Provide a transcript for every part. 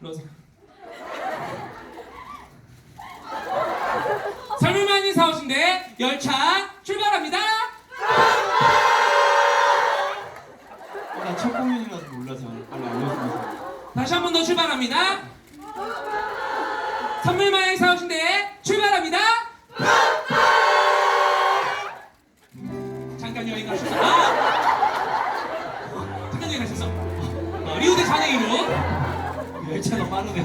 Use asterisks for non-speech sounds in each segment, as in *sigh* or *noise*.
불러서. 삶을 많이 사오신데 열차 출발합니다. 어, 나첫 공연이라서 몰라서 빨리 알려주면서 다시 한 번 더 출발합니다. 선물 많이 사오신데 출발합니다. 잠깐 여행 가셨어. 아! 잠깐 여행 가셨어. 어, 리우데 자네이루. 열차가 빠르네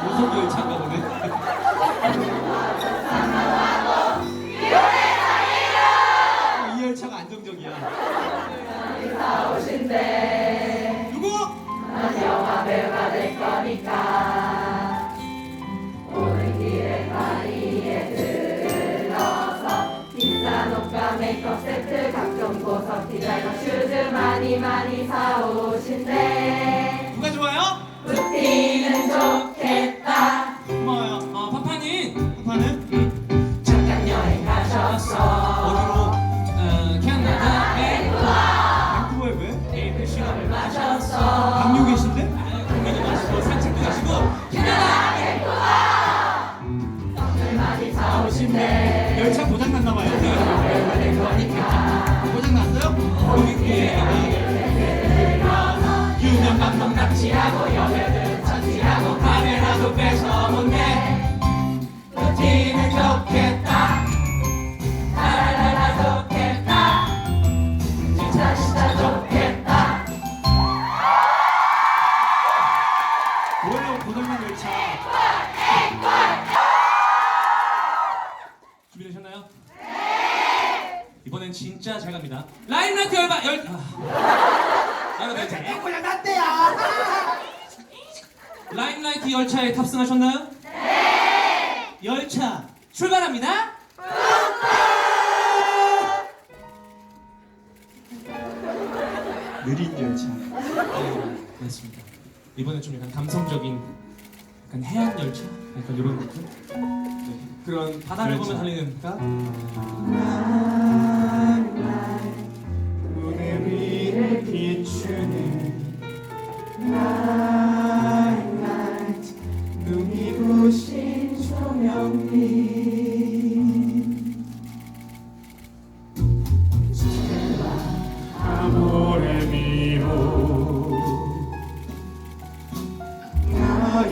고속 열차인가 보네 어, 이 열차가 안정적이야 누구? 비싼 옷과 메이크업 세트 각종 보석 디자이너 슈즈 많이 많이 사오신대 부티는 좋겠다. 고마워요 어, 파파님. 파파는? 잠깐 여행 가셨어 어디로? 어, 캐나다? 밴쿠버. 밴쿠버에 왜? 에이플 시간을 가셨어 강요 계신데? 공연도 마시고 산책도 가시고 많이 사오신대. 열차 고장 났나 봐요 납치하고 여배들 차지하고 카메라도 뺏어먹네 루틴은 좋겠다. 라라라라 좋겠다. 진짜 진짜 좋겠다. 뭐예요 고장난 열차 준비되셨나요? 네. 이번엔 진짜 잘 갑니다. 라인라이트 열바 열 아. 여러분 자 고장 났대요? 라인라이트 열차에 탑승하셨나요? 네! 열차 출발합니다. 느린 열차. 네, 맞습니다. 이번엔 좀 약간 감성적인 약간 해안 열차? 약간 이런 느낌. 네, 그런 바다를. 보면 달리는 무대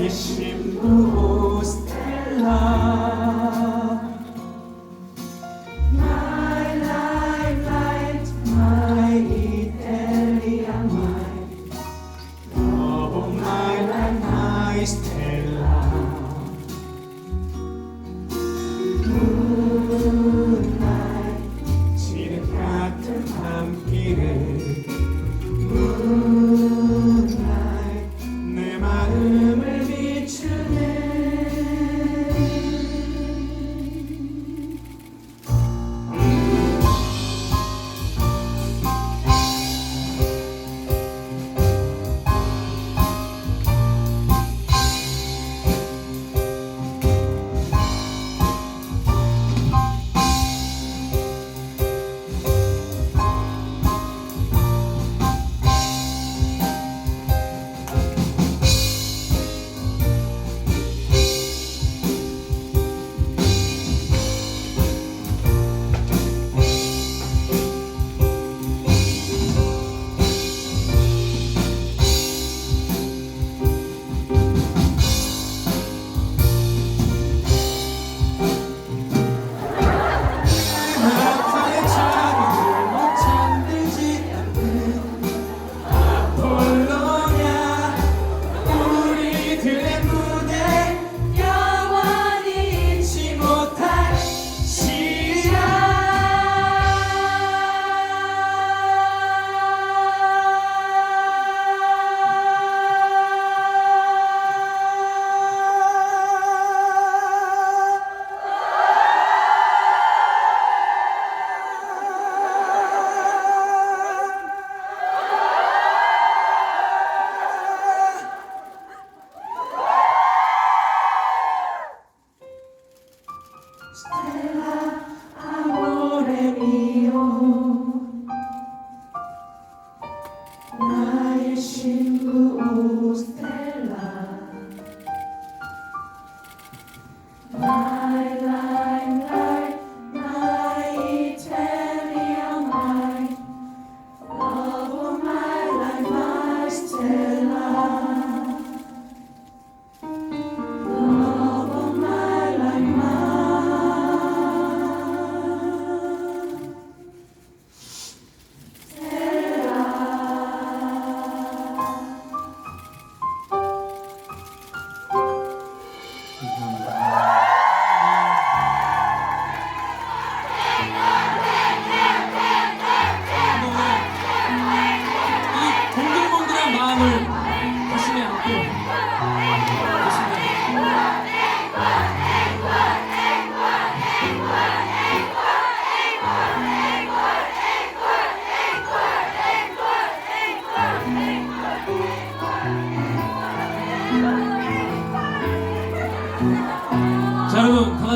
나의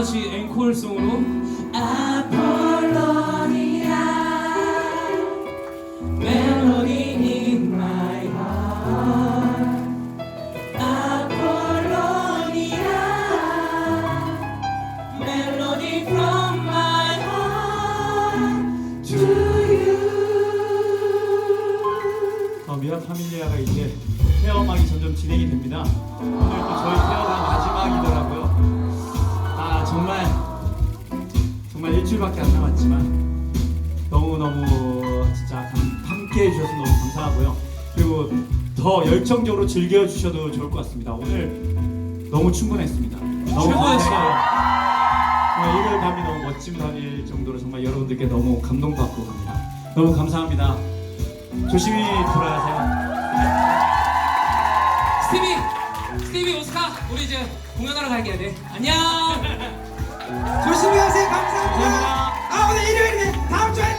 같이 앵콜송으로. 아폴로니아 멜로디 in my heart. 아폴로니아 멜로디 from my heart to you. 어, 미라 파밀리아가 이제 체험하기 점점 진행이 됩니다. 오늘 또 저희 체험한 마지막 이더라고요. 아 정말 정말 일주일밖에 안 남았지만 너무 너무 진짜 감- 함께 해주셔서 너무 감사하고요. 그리고 더 열정적으로 즐겨 주셔도 좋을 것 같습니다. 오늘 너무 충분했습니다. 너무 최고였어요. 정말 일요일 밤이 너무 멋진 밤일 정도로 정말 여러분들께 너무 감동받고 갑니다. 너무 감사합니다. 조심히 돌아가세요. 스티비 스티비 오스카 우리 이제 공연하러 가야 돼 네. 안녕. *laughs* 조심히 가세요. 감사합니다. 아 오늘 일요일이네. 다음 주에